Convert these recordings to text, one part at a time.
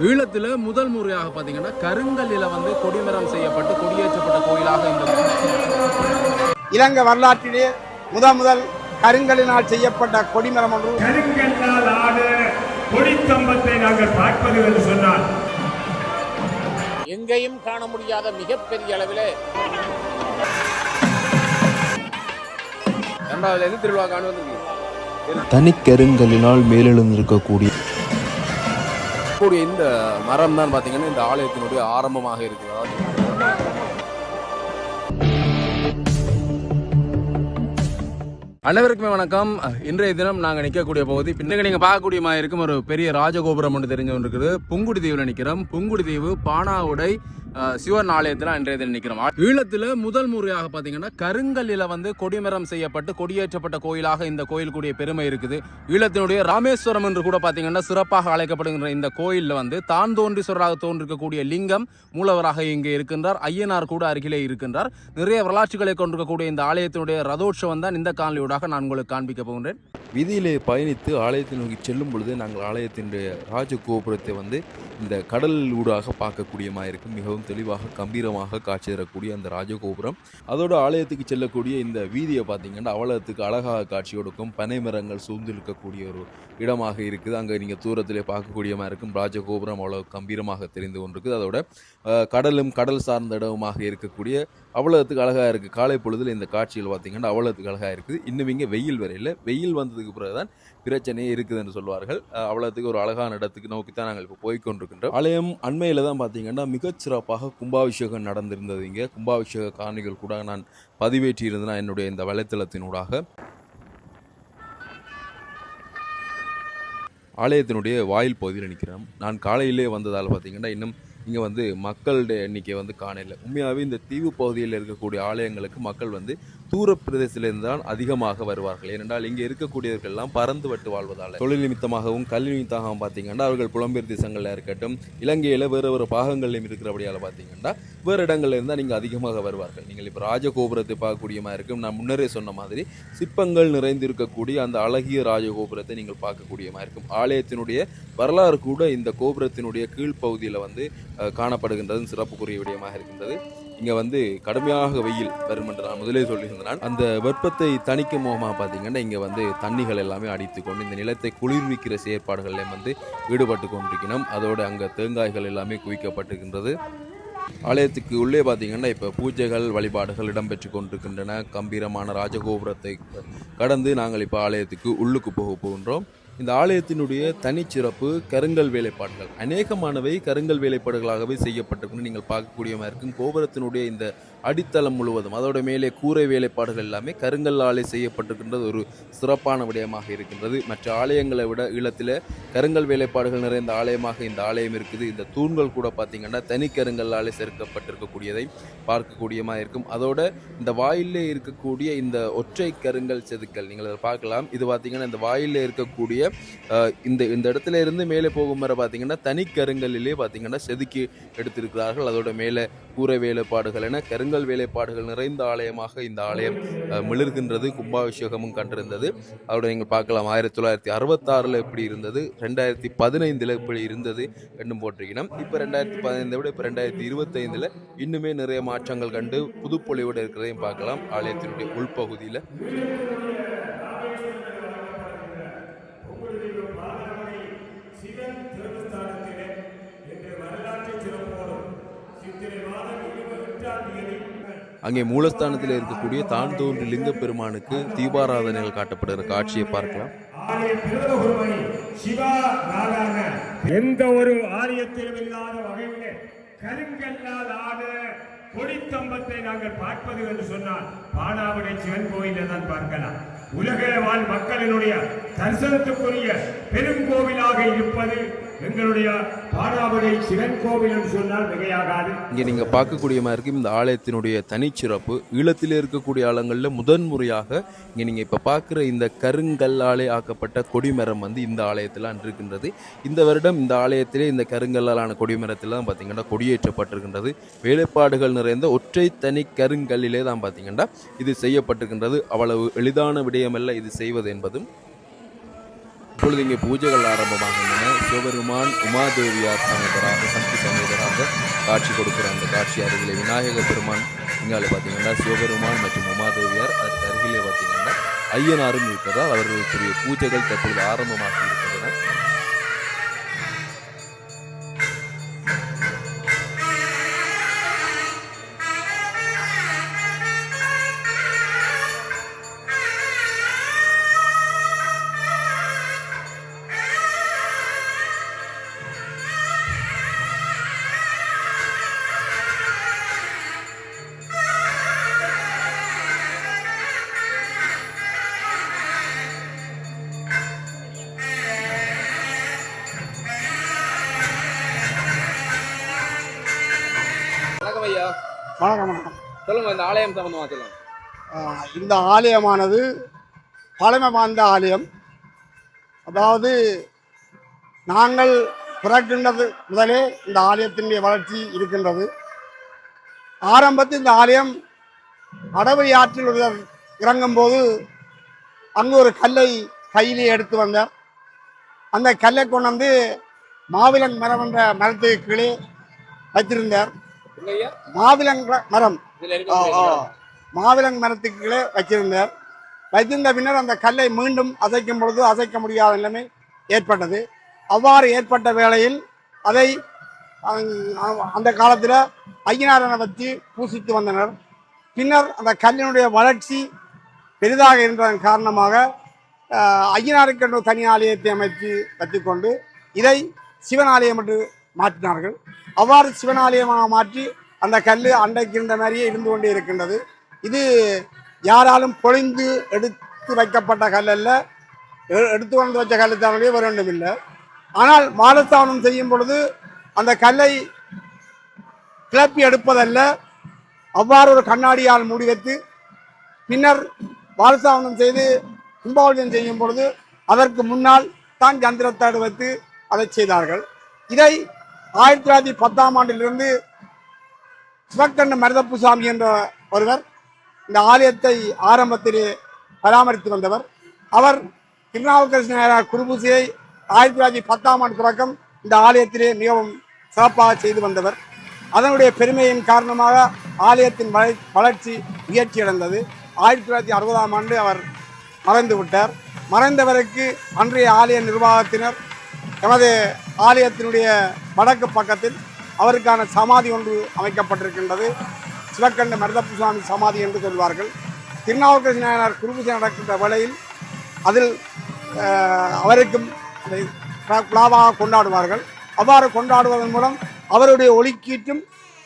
ஈழத்தில் முதல் முறையாக பார்த்தீங்கன்னா கருங்கல்லில் வந்து கொடிமரம் செய்யப்பட்டு கொடியேற்றப்பட்ட கோயிலாக இந்த இலங்கை வரலாற்றிலே முதல் முதல் கருங்கலினால் செய்யப்பட்ட கொடிமரம் ஒன்று. கருங்கல்லால் ஆன கொடிக்கம்பத்தை நாங்கள் பார்ப்பது என்று சொன்னால். எங்கேயும் காண முடியாத மிகப்பெரிய அளவிலே ரெண்டாவது எது திருவிழா காண வந்திருக்கு தனிக்கருங்கலினால் மேலெழுந்திருக்கக்கூடிய இருக்கக்கூடிய இந்த மரம் தான் பார்த்தீங்கன்னா இந்த ஆலயத்தினுடைய ஆரம்பமாக இருக்குது. அனைவருக்குமே வணக்கம். இன்றைய தினம் நாங்கள் நிற்கக்கூடிய பகுதி பின்னங்க நீங்கள் பார்க்கக்கூடிய மாதிரி இருக்கும் ஒரு பெரிய ராஜகோபுரம் ஒன்று தெரிஞ்சு ஒன்று இருக்குது புங்குடி தீவில் நிற்கிறோம் புங்குடி தீவு பானாவுடை சிவன் ஆலயத்தில் இன்றைய தினம் நிற்கிறோம் ஈழத்தில் முதல் முறையாக பார்த்தீங்கன்னா கருங்கல்லில் வந்து கொடிமரம் செய்யப்பட்டு கொடியேற்றப்பட்ட கோயிலாக இந்த கோயில் கூடிய பெருமை இருக்குது. ஈழத்தினுடைய ராமேஸ்வரம் என்று கூட பார்த்தீங்கன்னா சிறப்பாக அழைக்கப்படுகின்ற இந்த கோயிலில் வந்து தான் தோன்றீஸ்வரராக தோன்றிருக்கக்கூடிய லிங்கம் மூலவராக இங்கே இருக்கின்றார். ஐயனார் கூட அருகிலே இருக்கின்றார். நிறைய வரலாற்றுகளை கொண்டிருக்கக்கூடிய இந்த ஆலயத்தினுடைய ரதோட்சம் தான் இந்த காணொலியூடாக நான் உங்களுக்கு காண்பிக்க போகின்றேன். வீதியிலே பயணித்து ஆலயத்தை நோக்கி செல்லும் பொழுது நாங்கள் ஆலயத்தினுடைய ராஜ கோபுரத்தை வந்து இந்த கடல் ஊடாக பார்க்கக்கூடியமாக இருக்கும் மிகவும் தெளிவாக கம்பீரமாக காட்சி தரக்கூடிய அந்த ராஜகோபுரம். அதோட ஆலயத்துக்கு செல்லக்கூடிய இந்த வீதியை பார்த்தீங்கன்னா அவ்வளோத்துக்கு அழகாக காட்சி கொடுக்கும். பனை மரங்கள் சூழ்ந்து இருக்கக்கூடிய ஒரு இடமாக இருக்குது. அங்கே நீங்கள் தூரத்திலே பார்க்கக்கூடியமாக இருக்கும் ராஜகோபுரம் அவ்வளோ கம்பீரமாக தெரிந்து கொண்டிருக்குது. அதோட கடலும் கடல் சார்ந்த இடமாக இருக்கக்கூடிய அவ்வளோத்துக்கு அழகாக இருக்குது காலை பொழுதில் இந்த காட்சிகள் பார்த்தீங்கன்னா அவ்வளோத்துக்கு அழகாக இருக்குது. இன்னும் இங்கே வெயில் வரையில் வெயில் வந்ததுக்கு பிறகு தான் பிரச்சனையே இருக்குதுன்னு சொல்வார்கள். அவ்வளோத்துக்கு ஒரு அழகான இடத்துக்கு நோக்கி தான் நாங்கள் இப்போ போய் கொண்டிருக்கின்றோம். ஆலயம் அண்மையில் தான் பார்த்தீங்கன்னா மிகச்சிறப்பாக கும்பாபிஷேகம் நடந்திருந்தது இங்கே. கும்பாபிஷேக காரணிகள் கூட நான் பதிவேற்றியிருந்தேன் என்னுடைய இந்த வலைத்தளத்தினூடாக ஆலயத்தினுடைய வாயில் பகுதியில் நிற்கிறோம் நான் காலையிலே வந்ததால் பார்த்தீங்கன்னா இன்னும் இங்கே வந்து மக்களுடைய எண்ணிக்கை வந்து காணல உண்மையாகவே இந்த தீவு பகுதியில் இருக்கக்கூடிய ஆலயங்களுக்கு மக்கள் வந்து தூர பிரதேசத்திலிருந்து தான் அதிகமாக வருவார்கள். ஏனென்றால் இங்கே இருக்கக்கூடியவர்கள் எல்லாம் பறந்து விட்டு வாழ்வதால். தொழில் நிமித்தமாகவும் கல்வி நிமித்தமாகவும் பார்த்தீங்கன்னா அவர்கள் புலம்பெயர் தேசங்களில் இருக்கட்டும் இலங்கையில் வேறு வேறு பாகங்களிலும் இருக்கிறபடியால் பார்த்தீங்கன்னா வேறு இடங்கள்ல இருந்தால் நீங்கள் அதிகமாக வருவார்கள். நீங்கள் இப்போ ராஜகோபுரத்தை பார்க்கக்கூடியமாக இருக்கும். நான் முன்னரே சொன்ன மாதிரி சிற்பங்கள் நிறைந்திருக்கக்கூடிய அந்த அழகிய ராஜகோபுரத்தை நீங்கள் பார்க்கக்கூடியமாக இருக்கும். ஆலயத்தினுடைய வரலாறு கூட இந்த கோபுரத்தினுடைய கீழ்ப்பகுதியில் வந்து காணப்படுகின்றது சிறப்புக்குரிய விடயமாக இருக்கின்றது. இங்கே வந்து கடுமையாக வெயில் வரும் என்று நான் முதலே சொல்லியிருந்தேன். அந்த வெப்பத்தை தணிக்கும் முகமாக பார்த்தீங்கன்னா இங்கே வந்து தண்ணிகள் எல்லாமே அடித்து கொண்டு இந்த நிலத்தை குளிர்விக்கிற செயற்பாடுகளில் வந்து ஈடுபட்டு கொண்டிருக்கணும். அதோடு அங்கே தேங்காய்கள் எல்லாமே குவிக்கப்பட்டிருக்கின்றது. ஆலயத்துக்கு உள்ளே பார்த்தீங்கன்னா இப்போ பூஜைகள் வழிபாடுகள் இடம்பெற்று கொண்டிருக்கின்றன. கம்பீரமான ராஜகோபுரத்தை கடந்து நாங்கள் இப்போ ஆலயத்துக்கு உள்ளுக்கு போக போகின்றோம். இந்த ஆலயத்தினுடைய தனிச்சிறப்பு கருங்கல் வேலைப்பாடுகள். அநேகமானவை கருங்கல் வேலைப்பாடுகளாகவே செய்யப்பட்டிருக்குன்னு நீங்கள் பார்க்கக்கூடியமாக இருக்கும். கோபுரத்தினுடைய இந்த அடித்தளம் முழுவதும் அதோட மேலே கூரை வேலைப்பாடுகள் எல்லாமே கருங்கல்லாலே செய்யப்பட்டிருக்கின்றது ஒரு சிறப்பான விடயமாக இருக்கின்றது. மற்ற ஆலயங்களை விட ஈழத்தில் கருங்கல் வேலைப்பாடுகள் நிறைந்த ஆலயமாக இந்த ஆலயம் இருக்குது. இந்த தூண்கள் கூட பார்த்திங்கன்னா தனி கருங்கல்லாலே சேர்க்கப்பட்டிருக்கக்கூடியதை பார்க்கக்கூடியமாக இருக்கும். அதோட இந்த வாயிலே இருக்கக்கூடிய இந்த ஒற்றை கருங்கல் செதுக்கல் நீங்கள் அதை பார்க்கலாம். இது பார்த்தீங்கன்னா இந்த வாயிலே இருக்கக்கூடிய இந்த இந்த இடத்துல இருந்து மேலே போகும் வரை பார்த்தீங்கன்னா தனி கருங்கல்லிலே பார்த்தீங்கன்னா செதுக்கி எடுத்திருக்கிறார்கள். அதோட மேலே கூரை வேலைப்பாடுகள் என கருங்கல் வேலைப்பாடுகள் நிறைந்த ஆலயமாக இந்த ஆலயம் அஹ், மிளிர்கின்றது. கும்பாபிஷேகமும் கண்டிருந்தது. அதோட நீங்கள் பார்க்கலாம் ஆயிரத்தி தொள்ளாயிரத்தி அறுபத்தாறில் எப்படி இருந்தது ரெண்டாயிரத்தி பதினைந்தில் எப்படி இருந்தது என்னும் போட்டிருக்கணும். இப்போ ரெண்டாயிரத்தி பதினைந்தை விட இப்போ ரெண்டாயிரத்தி இருபத்தைந்தில் இன்னுமே நிறைய மாற்றங்கள் கண்டு புதுப்பொழிவோடு இருக்கிறதையும் பார்க்கலாம். ஆலயத்தினுடைய உள்பகுதியில். அங்கே மூலஸ்தானத்தில் இருக்கக்கூடிய தான் தோன்றி லிங்க பெருமானுக்கு தீபாராதனைகள் காட்டப்படுகிற காட்சியை பார்க்கலாம். எந்த ஒரு ஆலயத்திலும் இல்லாத வகையிலே கருங்கல்லால் ஆன கொடித்தம்பத்தை நாங்கள் பார்ப்பது என்று சொன்னால் பாலாவுடைய சிவன் கோயிலை தான் பார்க்கலாம். உலக வாழ் மக்களினுடைய தரிசனத்துக்குரிய பெருங்கோவிலாக இருப்பது எங்களுடைய பானாவுடை சிவன் கோவில் என்று சொன்னால் மிகையாகாது. இங்கே நீங்கள் பார்க்கக்கூடிய மாதிரி இருக்கும் இந்த ஆலயத்தினுடைய தனிச்சிறப்பு ஈழத்தில் இருக்கக்கூடிய ஆலங்களில் முதன் முறையாக இங்கே நீங்கள் இப்போ பார்க்குற இந்த கருங்கல்லாலே ஆக்கப்பட்ட கொடிமரம் வந்து இந்த ஆலயத்தில் இருக்கின்றது. இந்த வருடம் இந்த ஆலயத்திலே இந்த கருங்கல்லாலான கொடிமரத்தில் தான் பார்த்தீங்கன்னா கொடியேற்றப்பட்டிருக்கின்றது. வேலைப்பாடுகள் நிறைந்த ஒற்றை தனி கருங்கல்லிலே தான் பார்த்தீங்கன்னா இது செய்யப்பட்டிருக்கின்றது. அவ்வளவு எளிதான விடயமல்ல இது செய்வது என்பதும். இப்பொழுது இங்கே பூஜைகள் ஆரம்பமாகின்றன. சிவபெருமான் உமாதேவியார் சமேதராக சக்தி சமேதராக காட்சி கொடுக்கிற அந்த காட்சி அருகிலே விநாயகர் பெருமான். இங்காலே பார்த்தீங்கன்னா சிவபெருமான் மற்றும் உமாதேவியார் அதுக்கு அருகிலே பார்த்தீங்கன்னா ஐயனாரும் இருக்கிறார் அவர்களுக்குரிய பூஜைகள் தற்பொழுது ஆரம்பமாகி இந்த ஆலயமானது பழமை வாய்ந்த ஆலயம். அதாவது நாங்கள் பிறக்கின்றது முதலே இந்த ஆலயத்தினுடைய வளர்ச்சி இருக்கின்றது. ஆரம்பத்தில் இந்த ஆலயம் அடவை ஆற்றில் ஒருவர் இறங்கும்போது அங்கு ஒரு கல்லை கையிலே எடுத்து வந்தார். அந்த கல்லை கொண்டு வந்து மாவிலன் மரம் என்ற மரத்துக்கு கீழே வைத்திருந்தார். மாவிலங்க மரம். இதுல ஆ, ஆ. இருக்க மாவிலங்கு மரத்துக்கு கீழே வச்சிருந்தார். வைத்திருந்த பின்னர் அந்த கல்லை மீண்டும் அசைக்கும் பொழுது அசைக்க முடியாத நிலைமை ஏற்பட்டது. அவ்வாறு ஏற்பட்ட வேளையில் அதை அந்த காலத்தில் ஐயனாரனை வச்சு பூசித்து வந்தனர். பின்னர் அந்த கல்லினுடைய வளர்ச்சி பெரிதாக இருந்ததன் காரணமாக ஆஹ், ஐயனாருக்கு என்று தனி ஆலயத்தை அமைத்து வைத்துக்கொண்டு இதை சிவன் ஆலயம் என்று மாற்றினார்கள். அவ்வாறு சிவன் ஆலயமாக மாற்றி அந்த கல் அண்டைக்கின்ற இருந்த மாதிரியே இருந்து கொண்டே இருக்கின்றது. இது யாராலும் பொழிந்து எடுத்து வைக்கப்பட்ட கல் அல்ல. எடுத்து கொண்டு வச்ச கல் தானே வர வேண்டும் இல்லை ஆனால் மாலத்தாவனம் செய்யும் பொழுது அந்த கல்லை கிளப்பி எடுப்பதல்ல. அவ்வாறு ஒரு கண்ணாடியால் மூடி வைத்து பின்னர் பாலசாவனம் செய்து கும்பாவளியம் செய்யும் பொழுது அதற்கு முன்னால் தான் சந்திரத்தாடு வைத்து அதை செய்தார்கள். இதை ஆயிரத்தி தொள்ளாயிரத்தி பத்தாம் ஆண்டிலிருந்து சிவக்கண்ண மருதப்புசாமி என்ற ஒருவர் இந்த ஆலயத்தை ஆரம்பத்திலே பராமரித்து வந்தவர். அவர் திருநாவுக்கரசு குருபூசியை ஆயிரத்தி தொள்ளாயிரத்தி பத்தாம் ஆண்டு தொடக்கம் இந்த ஆலயத்திலே மிகவும் சிறப்பாக செய்து வந்தவர். அதனுடைய பெருமையின் காரணமாக ஆலயத்தின் வளர் வளர்ச்சி முயற்சி அடைந்தது ஆயிரத்தி தொள்ளாயிரத்தி அறுபதாம் ஆண்டு அவர் மறைந்து விட்டார். மறைந்தவருக்கு அன்றைய ஆலய நிர்வாகத்தினர் எமது ஆலயத்தினுடைய வடக்கு பக்கத்தில் அவருக்கான சமாதி ஒன்று அமைக்கப்பட்டிருக்கின்றது. சிவக்கண்ட மருதப்பு சுவாமி சமாதி என்று சொல்வார்கள். திருநாவுக்கரசு நாயனார் குருபூஜை நடக்கின்ற வேளையில் அதில் அவருக்கும் அதை விழாவாக கொண்டாடுவார்கள். அவ்வாறு கொண்டாடுவதன் மூலம் அவருடைய ஒளிக்கீற்றும்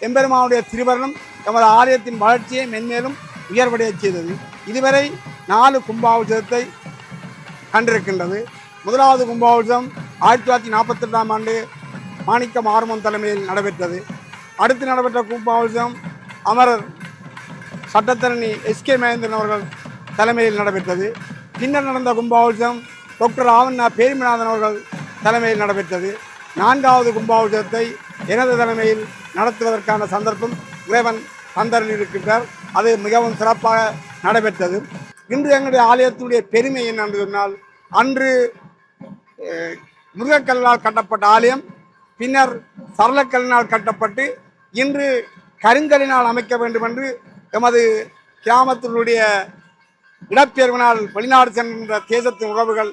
எம்பெருமானுடைய திருவரணம் எமது ஆலயத்தின் வளர்ச்சியை மென்மேலும் உயர்வடைய செய்தது. இதுவரை நாலு கும்பாபிஷேகத்தை கண்டிருக்கின்றது. முதலாவது கும்பாபிஷேகம் ஆயிரத்தி தொள்ளாயிரத்தி நாற்பத்தி ரெண்டாம் ஆண்டு மாணிக்க மார்மன் தலைமையில் நடைபெற்றது. அடுத்து நடைபெற்ற கூப்பாவசம் அமரர் சட்டத்தரணி எஸ்கே மகேந்திரன் அவர்கள் தலைமையில் நடைபெற்றது. பின்னர் நடந்த கும்பாபிஷேகம் டாக்டர் ஆவண்ணா பேரிமநாதன் அவர்கள் தலைமையில் நடைபெற்றது. நான்காவது கும்பாபிஷேகத்தை எனது தலைமையில் நடத்துவதற்கான சந்தர்ப்பம் இறைவன் தந்தரில் இருக்கின்றார். அது மிகவும் சிறப்பாக நடைபெற்றது. இன்று எங்களுடைய ஆலயத்துடைய பெருமை என்னென்று சொன்னால் அன்று முருகக்கல்லால் கட்டப்பட்ட ஆலயம் பின்னர் சரளக்கல்லினால் கட்டப்பட்டு இன்று கருங்கல்லினால் அமைக்க வேண்டும் என்று எமது கிராமத்தினுடைய இடப்பெயர்வினால் வெளிநாடு சென்ற தேசத்தின் உறவுகள்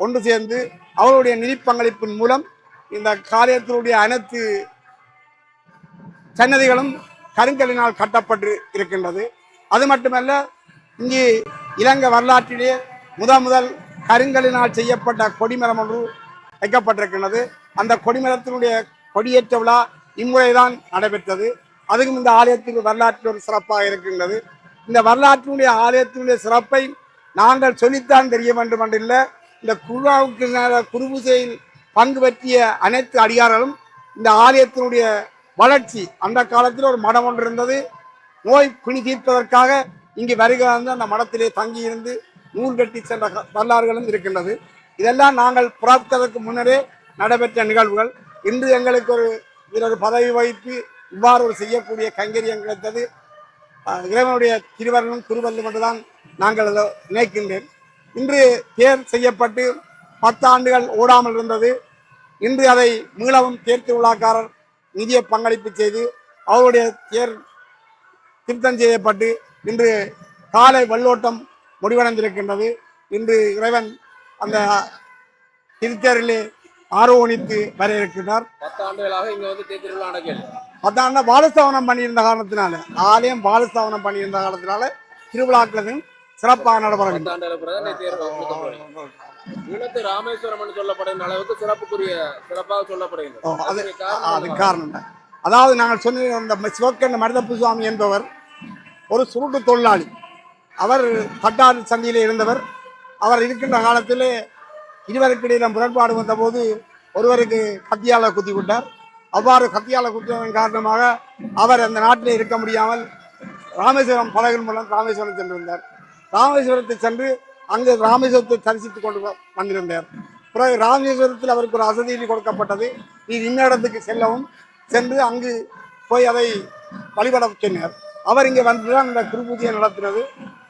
ஒன்று சேர்ந்து அவருடைய நிதி பங்களிப்பின் மூலம் இந்த காரியத்தினுடைய அனைத்து சன்னதிகளும் கருங்கல்லினால் கட்டப்பட்டு இருக்கின்றது. அது மட்டுமல்ல இங்கே இலங்கை வரலாற்றிலே முத முதல் கருங்கல்லினால் செய்யப்பட்ட கொடிமரம் ஒன்று வைக்கப்பட்டிருக்கின்றது. அந்த கொடிமரத்தினுடைய கொடியேற்ற விழா இம்முறைதான் நடைபெற்றது. அதுவும் இந்த ஆலயத்துக்கு வரலாற்றில் ஒரு சிறப்பாக இருக்கின்றது. இந்த வரலாற்றினுடைய ஆலயத்தினுடைய சிறப்பை நாங்கள் சொல்லித்தான் தெரிய வேண்டும் என்றில்லை இந்த குருவாவுக்கு குருபூசையில் பங்கு பற்றிய அனைத்து அடியார்களும் இந்த ஆலயத்தினுடைய வளர்ச்சி அந்த காலத்தில் ஒரு மடம் ஒன்று இருந்தது. நோய் பிணி தீர்ப்பதற்காக இங்கு வருகை வந்து அந்த மடத்திலே தங்கி இருந்து நூல் கட்டி சென்ற வரலாறுகளும் இருக்கின்றது. இதெல்லாம் நாங்கள் பிறப்பதற்கு முன்னரே நடைபெற்ற நிகழ்வுகள். இன்று எங்களுக்கு ஒரு இதில் ஒரு பதவி வகித்து இவ்வாறு ஒரு செய்யக்கூடிய கைங்கரியம் கிடைத்தது. இறைவனுடைய திருவரணும் குருவல்லும் என்றுதான் நாங்கள் அதை நினைக்கின்றேன். இன்று தேர் செய்யப்பட்டு பத்து ஆண்டுகள் ஓடாமல் இருந்தது. இன்று அதை மீளவும் தேர் திருவிழாக்காரர் நிதிய பங்களிப்பு செய்து அவருடைய தேர் திருத்தம் செய்யப்பட்டு இன்று காலை வெள்ளோட்டம் முடிவடைந்திருக்கின்றது. இன்று இறைவன் அந்த திருத்தேரிலே ஆரோகணித்து வர இருக்கின்றார் பத்து ஆண்டுகளாக இங்க வந்து பத்தாண்ட பாலஸ்தாபனம் பண்ணியிருந்த காரணத்தினால ஆலயம் பாலஸ்தாபனம் பண்ணியிருந்த காரணத்தினால திருவிழாக்களும் சிறப்பாக இழுக்கப்படுகிறது. ஈழத்து ராமேஸ்வரம் சொல்லப்படுகிற அளவுக்கு சிறப்புக்குரிய சிறப்பாக சொல்லப்படுகிறது. அது காரணம். அதாவது நாங்கள் சொன்ன அந்த சிவக்கண்ண மருதப்பு சுவாமி என்பவர் ஒரு சுருட்டு தொழிலாளி. அவர் பட்டாறு சந்தியிலே இருந்தவர். அவர் இருக்கின்ற காலத்திலே இருவருக்கு முரண்பாடு வந்தபோது ஒருவருக்கு கத்தியால குத்தி விட்டார். அவ்வாறு கத்தியால குத்தியதன் காரணமாக அவர் அந்த நாட்டில் இருக்க முடியாமல் ராமேஸ்வரம் படகின் மூலம் ராமேஸ்வரம் சென்றிருந்தார். ராமேஸ்வரத்தை சென்று அங்கு ராமேஸ்வரத்தை தரிசித்துக் கொண்டு வந்திருந்தார். பிறகு ராமேஸ்வரத்தில் அவருக்கு ஒரு அசதியில் கொடுக்கப்பட்டது. நீ இன்ன இடத்துக்கு செல்லவும் சென்று அங்கு போய் அதை வழிபட சொன்னார். அவர் இங்கே வந்துதான் இந்த குருபூஜையை நடத்தினது.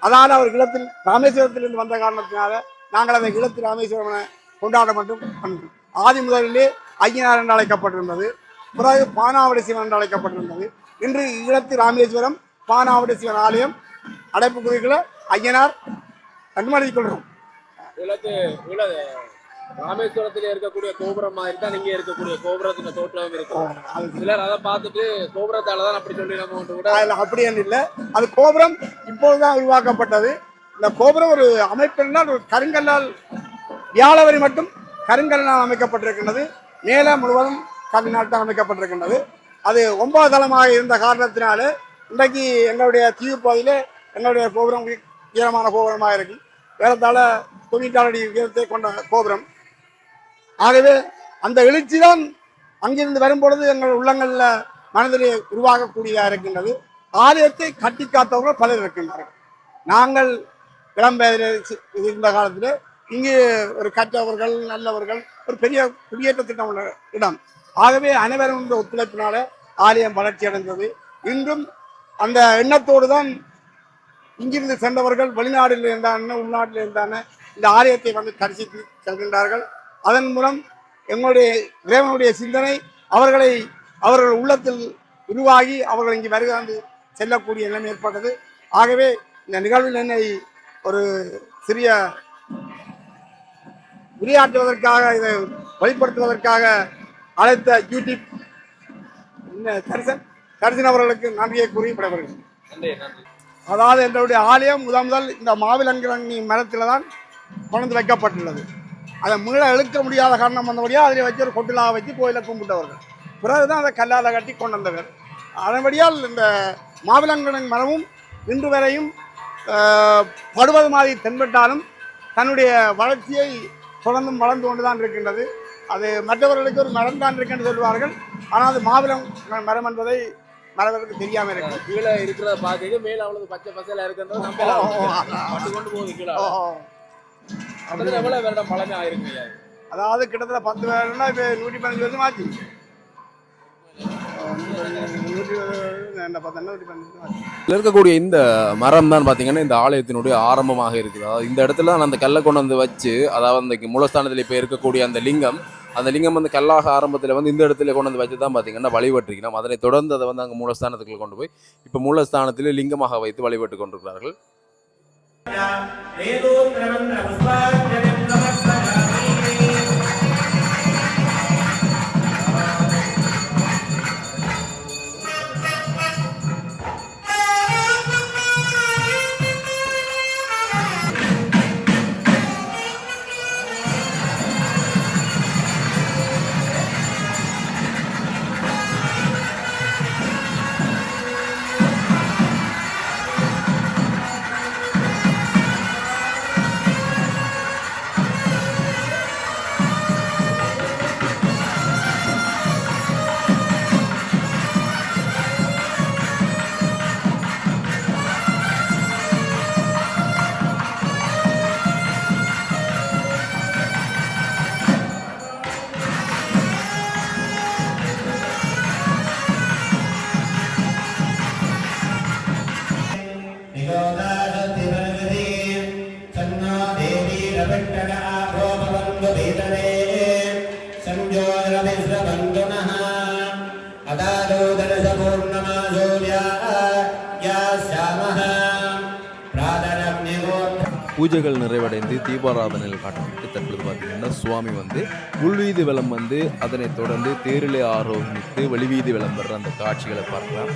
அதனால் அவர் இல்லத்தில் ராமேஸ்வரத்திலிருந்து வந்த காரணத்தினால நாங்கள் அதை இல்லத்து ராமேஸ்வரம் என கொண்டாட மட்டும். ஆதி முதலிலே ஐயனார் என்று அழைக்கப்பட்டிருந்தது. பிறகு பானாவடி சிவன் என்று அழைக்கப்பட்டிருந்தது. இன்று ஈழத்து ராமேஸ்வரம் பானாவடி சிவன் ஆலயம் அடைப்பு குறிகளை ஐயனார் கண்மணிக் கொள்கிறோம் ராமேஸ்வரத்தில் இருக்கக்கூடிய கோபுரம் மாதிரி தான் இங்க இருக்கக்கூடிய கோபுரத்தின் தோற்றம் இருக்கு அது சிலர் அதை பார்த்துட்டு கோபுரத்தால தான் அப்படி சொல்லி நம்ம கூட அப்படி என்று இல்லை. அது கோபுரம் இப்போதுதான் உருவாக்கப்பட்டது. இந்த கோபுரம் ஒரு அமைப்பினால் ஒரு கருங்கல்லால் வியாழவரி மட்டும் கருங்கல்லால் அமைக்கப்பட்டிருக்கின்றது. மேலே முழுவதும் கல்லினால் அமைக்கப்பட்டிருக்கின்றது. அது ஒன்பது தளமாக இருந்த காரணத்தினால இன்றைக்கு எங்களுடைய தீவு பகுதியிலே எங்களுடைய கோபுரம் உயரமான கோபுரமாக இருக்கு. வேறத்தால தொண்ணூற்றாறு அடி உயரத்தை கொண்ட கோபுரம். ஆகவே அந்த எழுச்சி தான் அங்கிருந்து வரும்பொழுது எங்கள் உள்ளங்களில் மனதிலே உருவாகக்கூடியதாக இருக்கின்றது. ஆலயத்தை கட்டி காத்தவர்கள் பலர் இருக்கின்றார்கள். நாங்கள் இளம்பெயரில் இருந்த காலத்தில் இங்கு ஒரு கற்றவர்கள் நல்லவர்கள் ஒரு பெரிய குடியேற்ற திட்டம் உள்ள இடம். ஆகவே அனைவரும் இந்த ஒத்துழைப்பினால ஆலயம் வளர்ச்சி அடைந்தது. இன்றும் அந்த எண்ணத்தோடு தான் இங்கிருந்து சென்றவர்கள் வெளிநாட்டில் இருந்தான உள்நாட்டில் இருந்தான இந்த ஆலயத்தை வந்து தரிசித்து செல்கின்றார்கள். அதன் மூலம் எங்களுடைய இறைவனுடைய சிந்தனை அவர்களை அவர்கள் உள்ளத்தில் உருவாகி அவர்கள் இங்கு வருகை வந்து செல்லக்கூடிய நிலைமை ஏற்பட்டது. ஆகவே இந்த நிகழ்வில் என்னை ஒரு சிறிய உரையாற்றுவதற்காக இதை வெளிப்படுத்துவதற்காக அழைத்த யூடியூப் தரிசன் தரிசன் அவர்களுக்கு நன்றியை கூறி விடைபெறுகிறேன். அதாவது எங்களுடைய ஆலயம் முதல் முதல் இந்த மாவிலங்கிழங்கி மரத்தில் தான் கொண்டு வைக்கப்பட்டுள்ளது. அதை மீள இழுக்க முடியாத காரணம் வந்தபடியாக அதில் வச்சு ஒரு கொட்டிலாக வச்சு கோயிலை கும்பிட்டவர்கள். பிறகுதான் அதை கல்லால் கட்டி கொண்டு வந்தவர். அதன்படியால் இந்த மாவிலங்கிழங்கு மரமும் இன்று வரையும் படுவது மாதிரி தென்பட்டாலும் தன்னுடைய வளர்ச்சியை தொடர்ந்தும் வளர்ந்து கொண்டு தான் இருக்கின்றது. அது மற்றவர்களுக்கு ஒரு மரம் தான் இருக்குன்னு சொல்லுவார்கள். ஆனால் அது மாவிலம் மரம் என்பதை மற்றவர்களுக்கு தெரியாமல் இருக்கு. கீழே இருக்கிறத பார்த்துட்டு மேல அவ்வளவு பச்சை பசையில இருக்கிறது கொண்டு போகுது கீழே. அதுல எவ்வளவு வருடம் பழமை ஆயிருக்கு? அதாவது கிட்டத்தட்ட பத்து வருடம்னா இப்போ நூற்றி பதினஞ்சு வருஷம் ஆச்சு இருக்கக்கூடிய இந்த மரம் தான் பார்த்தீங்கன்னா இந்த ஆலயத்தினுடைய ஆரம்பமாக இருக்குது. அதாவது இந்த இடத்துல தான் அந்த கல்லை கொண்டு வந்து வச்சு அதாவது அந்த மூலஸ்தானத்தில் இப்போ இருக்கக்கூடிய அந்த லிங்கம் அந்த லிங்கம் வந்து கல்லாக ஆரம்பத்தில் வந்து இந்த இடத்துல கொண்டு வந்து வச்சு தான் பார்த்தீங்கன்னா வழிபட்டிருக்கிறோம். அதனை தொடர்ந்து அதை வந்து அங்கே மூலஸ்தானத்துக்குள்ள கொண்டு போய் இப்போ மூலஸ்தானத்தில் லிங்கமாக வைத்து வழிபட்டு கொண்டிருக்கிறார்கள். ஆராதனையில் தீபாராதனையில் காட்டப்பட்டு தற்பொழுது பார்த்தீங்கன்னா சுவாமி வந்து உள்வீதி விளம் வந்து அதனைத் தொடர்ந்து தேரிலே ஆரோகித்து வெளிவீதி விளம்பர அந்த காட்சிகளை பார்க்கலாம்.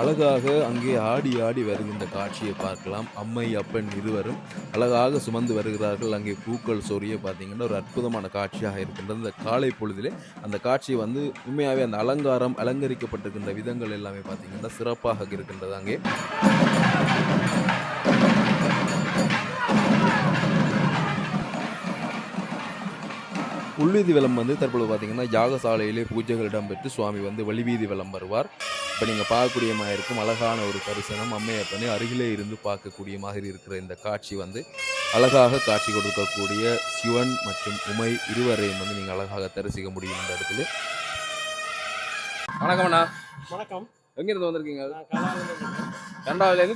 அழகாக அங்கே ஆடி ஆடி வருகின்ற காட்சியை பார்க்கலாம். அம்மை அப்பன் இருவரும் அழகாக சுமந்து வருகிறார்கள். அங்கே பூக்கள் சொரிய பார்த்தீங்கன்னா ஒரு அற்புதமான காட்சியாக இருக்கின்றது. இந்த காலை பொழுதிலே அந்த காட்சி வந்து உண்மையாகவே அந்த அலங்காரம் அலங்கரிக்கப்பட்டிருக்கின்ற விதங்கள் எல்லாமே பார்த்தீங்கன்னா சிறப்பாக இருக்கின்றது அங்கே. உள்வீதி விளம் வந்து தற்பொழுது பார்த்தீங்கன்னா யாகசாலையிலே பூஜைகள் இடம்பெற்று சுவாமி வந்து வெளிவீதி விளம் வருவார். இப்போ நீங்கள் பார்க்கக்கூடிய மாதிரி இருக்கும். அழகான ஒரு தரிசனம் அம்மையப்பனை அருகிலே இருந்து பார்க்கக்கூடிய மாதிரி இருக்கிற இந்த காட்சி வந்து அழகாக காட்சி கொடுக்கக்கூடிய சிவன் மற்றும் உமை இருவரையும் வந்து நீங்கள் அழகாக தரிசிக்க முடியும் இந்த இடத்துல. வணக்கம் அண்ணா. வணக்கம். எங்கிருந்து வந்திருக்கீங்க?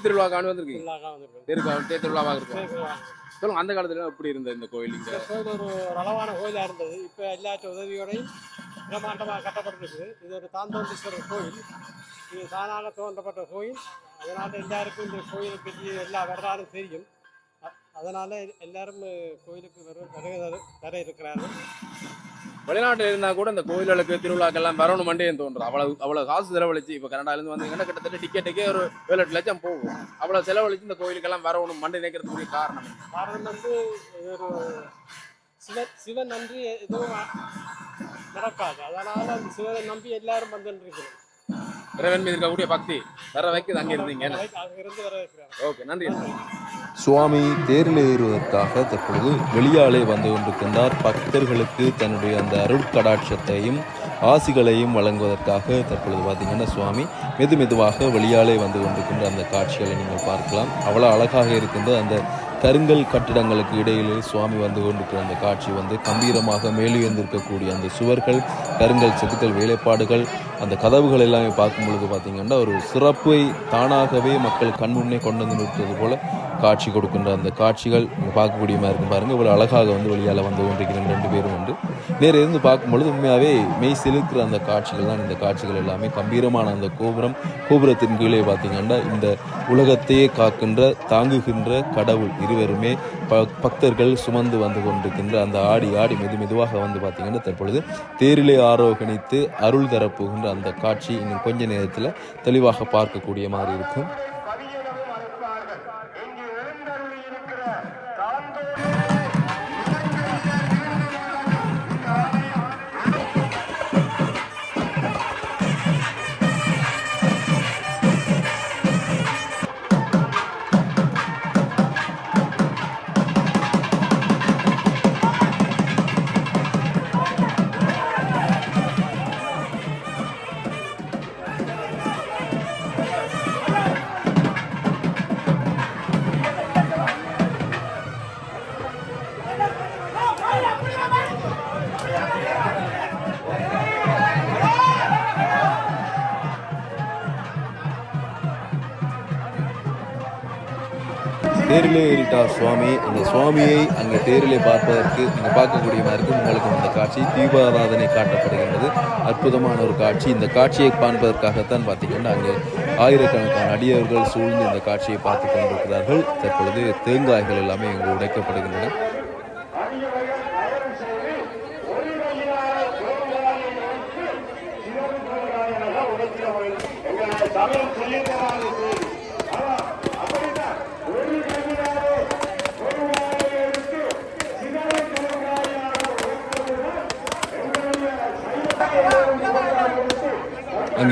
திருவிழா காணி வந்திருக்கீங்க. திருவிழாக்காக வந்திருக்கேன். திருக்கா தேர் திருவிழாவாக திருவிழா. சொல்லுங்க அந்த காலத்துல எப்படி இருந்த இந்த கோயில் இந்த கோயில் ஒரு அளவான கோயிலாக இருந்தது. இப்போ எல்லாத்த உதவியோடையும் பிரமாண்டமாக கட்டப்பட்டிருக்கு. இது ஒரு தாந்தோண்டீஸ்வரர் கோயில். இது தானாக தோன்றப்பட்ட கோயில். அதனால் எல்லாருக்கும் இந்த கோயிலை பற்றி எல்லா வரலாறும் தெரியும். அதனால எல்லாரும் கோயிலுக்கு வர வர இருக்கிறார்கள். வெளிநாட்டுல இருந்தா கூட இந்த கோயில்களுக்கு திருவிழாக்கெல்லாம் வரணும் மண்டே தோன்றும். அவ்வளவு அவ்வளவு காசு செலவழிச்சு இப்ப கனடாலேருந்து வந்தீங்கன்னா கிட்டத்தட்ட டிக்கெட்டுக்கே ஒரு ஏழு எட்டு லட்சம் போகும். அவ்வளவு செலவழிச்சு இந்த கோயிலுக்கெல்லாம் வரணும் மண்டை நினைக்கிறதுக்குரிய காரணம் காரணம் வந்து ஒரு சிவன் சிவன் நன்றி எதுவும் நடக்காது. அதனால அந்த சிவனை நம்பி எல்லாரும் வந்துருக்கணும் இறைவன் மீது இருக்கக்கூடிய பக்தி வர வைக்குது அங்க இருந்தீங்க ஓகே நன்றி. சுவாமி தேரில் ஏறுவதற்காக தற்பொழுது வெளியாலே வந்து கொண்டிருக்கின்றார். பக்தர்களுக்கு தன்னுடைய அந்த அருட்கடாட்சத்தையும் ஆசிகளையும் வழங்குவதற்காக தற்பொழுது பார்த்தீங்கன்னா சுவாமி மெது மெதுவாக வெளியாலே வந்து கொண்டிருக்கின்ற அந்த காட்சிகளை நீங்கள் பார்க்கலாம். அவ்வளோ அழகாக இருக்கின்ற அந்த கருங்கல் கட்டிடங்களுக்கு இடையிலே சுவாமி வந்து கொண்டிருக்கிற அந்த காட்சி வந்து கம்பீரமாக மேலுயர்ந்திருக்கக்கூடிய அந்த சுவர்கள் கருங்கல் செதுக்கல் வேலைப்பாடுகள் அந்த கதவுகள் எல்லாமே பார்க்கும் பொழுது பார்த்திங்கன்னா ஒரு சிறப்பை தானாகவே மக்கள் கண்முன்னே கொண்டு வந்து நிறுத்துவது போல காட்சி கொடுக்கின்ற அந்த காட்சிகள் இங்கே பார்க்கக்கூடிய மாதிரி இருக்கும். பாருங்கள் இவ்வளோ அழகாக வந்து வெளியால் வந்து கொண்டிருக்கிற ரெண்டு பேரும் வந்து நேர இருந்து பார்க்கும்பொழுது உண்மையாகவே மெய் செலுக்கிற அந்த காட்சிகள் தான் இந்த காட்சிகள் எல்லாமே. கம்பீரமான அந்த கோபுரம் கோபுரத்தின் கீழே பார்த்தீங்கன்னா இந்த உலகத்தையே காக்கின்ற தாங்குகின்ற கடவுள் இருவருமே ப பக்தர்கள் சுமந்து வந்து கொண்டிருக்கின்ற அந்த ஆடி ஆடி மெது மெதுவாக வந்து பார்த்தீங்கன்னா தற்பொழுது தேரிலே ஆரோகணித்து அருள் தரப்போகின்ற அந்த காட்சி இன்னும் கொஞ்ச நேரத்தில் தெளிவாக பார்க்கக்கூடிய மாதிரி இருக்கும். தேரிலே சுவாமி இந்த சுவாமியை அங்கே தேரிலே பார்ப்பதற்கு நீங்கள் பார்க்கக்கூடிய மாதிரி இருக்கும் உங்களுக்கு இந்த காட்சி தீபாராதனை காட்டப்படுகின்றது. அற்புதமான ஒரு காட்சி. இந்த காட்சியை பார்ப்பதற்காகத்தான் பார்த்தீங்கன்னா அங்கே ஆயிரக்கணக்கான அடியவர்கள் சூழ்ந்து இந்த காட்சியை பார்த்து கொண்டிருக்கிறார்கள். தற்பொழுது தேங்காய்கள் எல்லாமே இங்கு உடைக்கப்படுகின்றன.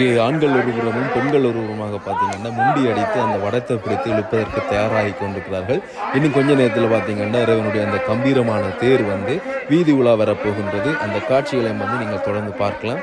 இங்கே ஆண்கள் ஒருபுறமும் பெண்கள் ஒருபுறமாக பார்த்தீங்கன்னா முண்டி அடித்து அந்த வடத்தை பிடித்து இழுப்பதற்கு தயாராகி கொண்டிருக்கிறார்கள். இன்னும் கொஞ்ச நேரத்தில் பார்த்தீங்கன்னா இறைவனுடைய அந்த கம்பீரமான தேர் வந்து வீதி உலா வரப்போகின்றது. அந்த காட்சிகளை வந்து நீங்கள் தொடர்ந்து பார்க்கலாம்.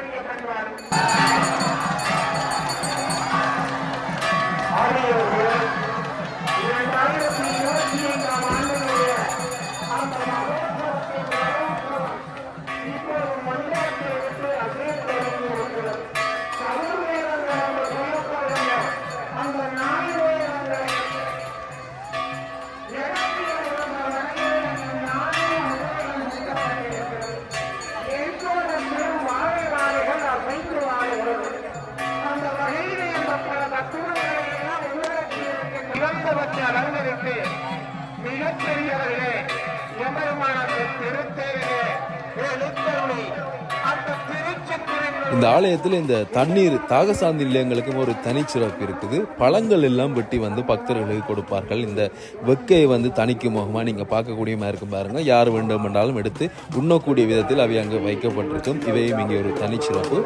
ஆலயத்தில் இந்த தண்ணீர் தாகசாந்தி நிலையங்களுக்கும் ஒரு தனிச்சிறப்பு இருக்குது. பழங்கள் எல்லாம் வெட்டி வந்து பக்தர்களுக்கு கொடுப்பார்கள். இந்த வெக்கையை வந்து தணிக்கும் முகமாக நீங்கள் பார்க்கக்கூடியமா இருக்கும் பாருங்கள் யார் வேண்டும் என்றாலும் எடுத்து உண்ணக்கூடிய விதத்தில் அவை அங்கே வைக்கப்பட்டிருக்கும். இவையும் இங்கே ஒரு தனிச்சிறப்பு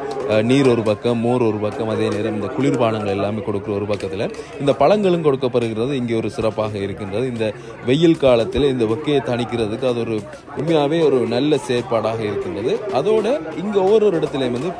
நீர் ஒரு பக்கம் மோர் ஒரு பக்கம் அதே நேரம் இந்த குளிர்பானங்கள் எல்லாமே கொடுக்குற ஒரு பக்கத்தில். இந்த பழங்களும் கொடுக்கப்படுகிறது. இங்கே ஒரு சிறப்பாக இருக்கின்றது. இந்த வெயில் காலத்தில் இந்த வெக்கையை தணிக்கிறதுக்கு அது ஒரு உண்மையாகவே ஒரு நல்ல செயற்பாடாக இருக்கின்றது. அதோடு இங்கே ஒவ்வொரு இடத்துலையும் வந்து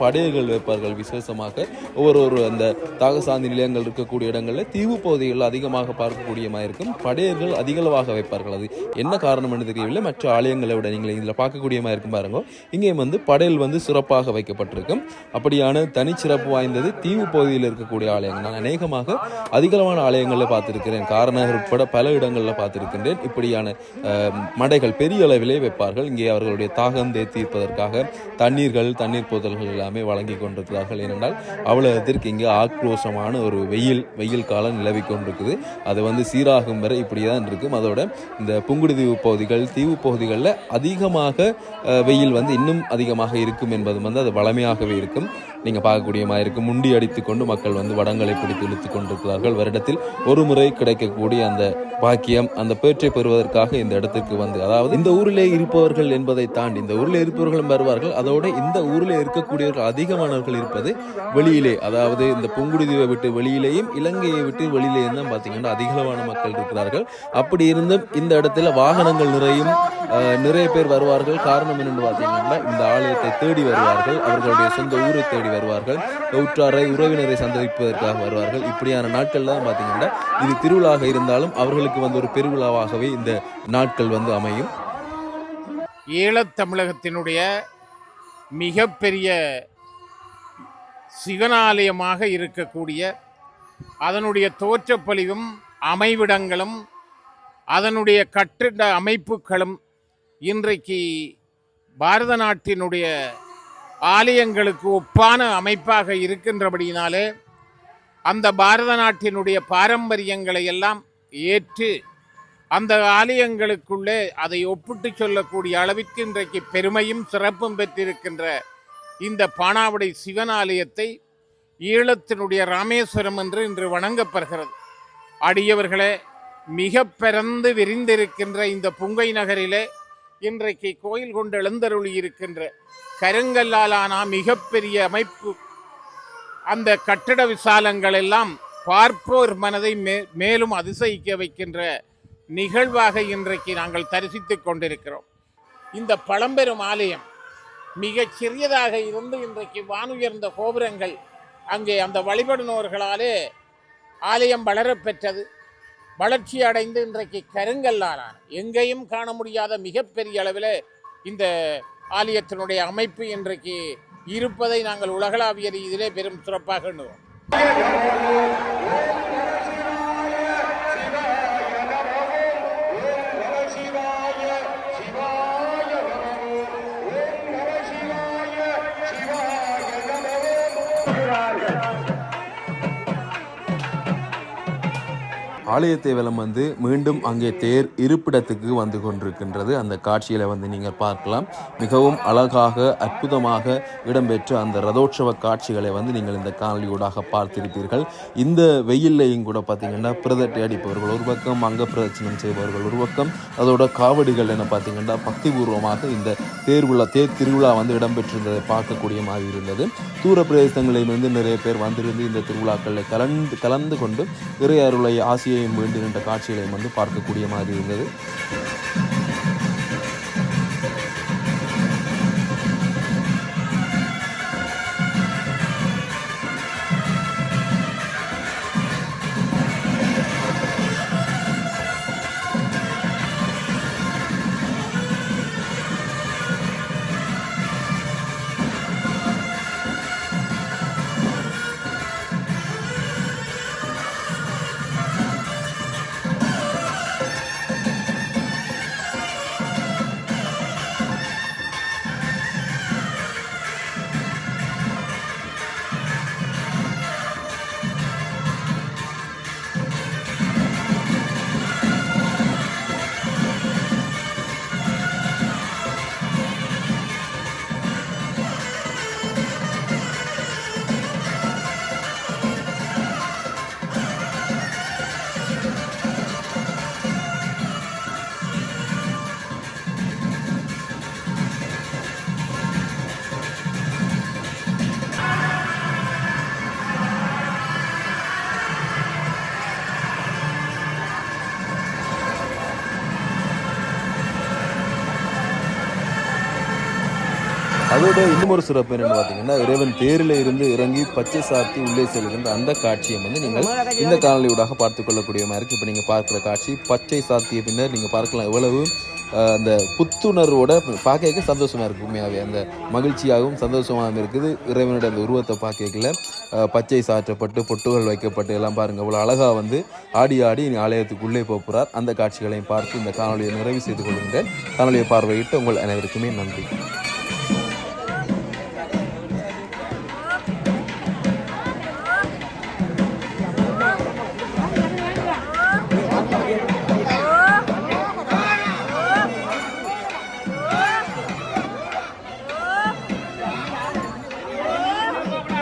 தீவுகள் வைப்பார்கள் விசேஷமாக ஒவ்வொரு ஒரு அந்த தாகசாந்தி நிலையங்கள் இருக்கக்கூடிய இடங்களில் தீவு பகுதிகளில் அதிகமாக பார்க்கக்கூடிய மாதிரி இருக்கும். படையர்கள் அதிகளவாக வைப்பார்கள். அது என்ன காரணம் என்று தெரியவில்லை. மற்ற ஆலயங்களை விட நீங்கள் இதில் பார்க்கக்கூடிய மாதிரி இருக்கும் பாருங்க. இங்கே வந்து படையல் வந்து சிறப்பாக வைக்கப்பட்டிருக்கும் அப்படியான தனிச்சிறப்பு வாய்ந்தது தீவு பகுதியில் இருக்கக்கூடிய ஆலயங்கள். நான் அநேகமாக அதிகளவான ஆலயங்களில் பார்த்துருக்கிறேன். காரநகர் உட்பட பல இடங்களில் பார்த்துருக்கின்றேன். இப்படியான மடைகள் பெரிய அளவிலே வைப்பார்கள். இங்கே அவர்களுடைய தாகந்தை தீர்ப்பதற்காக தண்ணீர்கள் தண்ணீர் போதல்கள் எல்லாமே வழங்கி கொண்டிருக்கிறார்கள். ஏனென்றால் அவ்வளவுத்திற்கு இங்கே ஆக்ரோஷமான ஒரு வெயில் வெயில் காலம் நிலவி கொண்டிருக்குது. அது வந்து சீராகும் வரை இப்படி தான் இருக்கும். அதோட இந்த புங்குடுதீவு பகுதிகள் தீவு பகுதிகளில் அதிகமாக வெயில் வந்து இன்னும் அதிகமாக இருக்கும் என்பது வந்து அது வளமையாகவே இருக்கும். நீங்கள் பார்க்கக்கூடியமாக இருக்கும் முண்டி அடித்து கொண்டு மக்கள் வந்து வடங்களை பிடித்து இழுத்து கொண்டிருக்கிறார்கள். வருடத்தில் ஒரு முறை கிடைக்கக்கூடிய அந்த பாக்கியம் அந்த பேற்றை பெறுவதற்காக இந்த இடத்திற்கு வந்து அதாவது இந்த ஊரிலே இருப்பவர்கள் என்பதை தாண்டி இந்த ஊரில் இருப்பவர்களும் வருவார்கள். அதோடு இந்த ஊரில் இருக்கக்கூடியவர்கள் அதிகமானவர்கள் இருப்பது வெளியிலே அதாவது இந்த புங்குடுதீவை விட்டு வெளியிலேயும் இலங்கையை விட்டு வெளியிலேயும் தான் பார்த்தீங்கன்னா அதிகளவான மக்கள் இருக்கிறார்கள். அப்படி இருந்தும் இந்த இடத்துல வாகனங்கள் நிறையும் நிறைய பேர் வருவார்கள். காரணம் என்னென்னு பார்த்தீங்கன்னா இந்த ஆலயத்தை தேடி வருவார்கள். அவர்களுடைய சொந்த ஊரை தேடி வருவார்கள். உற்றாரை உறவினரை சந்திப்பதற்காக வருவார்கள். இப்படியான நாட்கள் தான் பார்த்தீங்கன்னா இது திருவிழாக இருந்தாலும் அவர்களுக்கு வந்து ஒரு பெருவிழாவாகவே இந்த நாட்கள் வந்து அமையும். ஈழத்தமிழகத்தினுடைய மிகப்பெரிய சிவனாலயமாக இருக்கக்கூடிய அதனுடைய தோற்றப்பொலிவும் அமைவிடங்களும் அதனுடைய கட்டிட அமைப்புகளும் இன்றைக்கு பாரத நாட்டினுடைய ஆலயங்களுக்கு ஒப்பான அமைப்பாக இருக்கின்றபடியினாலே அந்த பாரத நாட்டினுடைய பாரம்பரியங்களை எல்லாம் ஏற்று அந்த ஆலயங்களுக்குள்ளே அதை ஒப்பிட்டு சொல்லக்கூடிய அளவிற்கு இன்றைக்கு பெருமையும் சிறப்பும் பெற்றிருக்கின்ற இந்த பானாவடை சிவன் ஆலயத்தை ஈழத்தினுடைய ராமேஸ்வரம் என்று இன்று வணங்கப்படுகிறது. அடியவர்களே மிக பிறந்து விரிந்திருக்கின்ற இந்த புங்கை நகரிலே இன்றைக்கு கோயில் கொண்டு எழுந்தருளி இருக்கின்ற கருங்கல்லாலான மிகப்பெரிய அமைப்பு. அந்த கட்டட விசாலங்கள் எல்லாம் பார்ப்போர் மனதை மே மேலும் அதிசயிக்க வைக்கின்ற நிகழ்வாக இன்றைக்கு நாங்கள் தரிசித்து கொண்டிருக்கிறோம். இந்த பழம்பெரும் ஆலயம் மிகச் சிறியதாக இருந்து இன்றைக்கு வானுயர்ந்த கோபுரங்கள் அங்கே அந்த வழிபடுனோர்களாலே ஆலயம் வளரப் பெற்றது. வளர்ச்சி அடைந்து இன்றைக்கு கருங்கல்லாலான எங்கேயும் காண முடியாத மிகப்பெரிய அளவில் இந்த ஆலயத்தினுடைய அமைப்பு இன்றைக்கு இருப்பதை நாங்கள் உலகளாவிய ரீதியிலே பெரும் சிறப்பாக எண்ணுவோம். ஆலயத்தை வலம் வந்து மீண்டும் அங்கே தேர் இருப்பிடத்துக்கு வந்து கொண்டிருக்கின்றது. அந்த காட்சியில் வந்து நீங்கள் பார்க்கலாம். மிகவும் அழகாக அற்புதமாக இடம்பெற்ற அந்த ரதோற்சவ காட்சிகளை வந்து நீங்கள் இந்த காணொலியூடாக பார்த்திருப்பீர்கள். இந்த வெயில்லையும் கூட பார்த்தீங்கன்னா பிரதட்டை அடிப்பவர்கள் ஒரு பக்கம் அங்க பிரதட்சணம் செய்பவர்கள் ஒரு பக்கம் அதோட காவடிகள் என்ன பார்த்தீங்கன்னா பக்திபூர்வமாக இந்த தேர் விழா தேர் திருவிழா வந்து இடம்பெற்றிருந்ததை பார்க்கக்கூடிய மாதிரி இருந்தது. தூர பிரதேசங்களிலிருந்து நிறைய பேர் வந்திருந்து இந்த திருவிழாக்களில் கலந்து கலந்து கொண்டு இறை அருளை ஆசியையும் நின்ற காட்சிகளையும் வந்து பார்க்கக்கூடிய மாதிரி இருந்தது. அதோட இன்னும் ஒரு சிறப்பு என்னன்னு பார்த்தீங்கன்னா இறைவன் தேரில் இருந்து இறங்கி பச்சை சாத்தி உள்ளே செல்கின்ற அந்த காட்சியை வந்து நீங்கள் இந்த காணொலியூடாக பார்த்து கொள்ளக்கூடிய மாதிரி இருக்கு இப்போ நீங்கள் பார்க்குற காட்சி பச்சை சாத்திய பின்னர் நீங்கள் பார்க்கலாம் எவ்வளவு அந்த புத்துணர்வோட பார்க்க சந்தோஷமாக இருக்கு உண்மையாகவே அந்த மகிழ்ச்சியாகவும் சந்தோஷமாகவும் இருக்குது. இறைவனுடைய அந்த உருவத்தை பார்க்கல பச்சை சாற்றப்பட்டு பொட்டுகள் வைக்கப்பட்டு எல்லாம் பாருங்கள் அவ்வளோ அழகாக வந்து ஆடி ஆடி இனி ஆலயத்துக்குள்ளே போகிறார் அந்த காட்சிகளையும் பார்த்து இந்த காணொலியை நிறைவு செய்து கொள்ளுங்கள். காணொலியை பார்வையிட்டு உங்கள் அனைவருக்குமே நன்றி.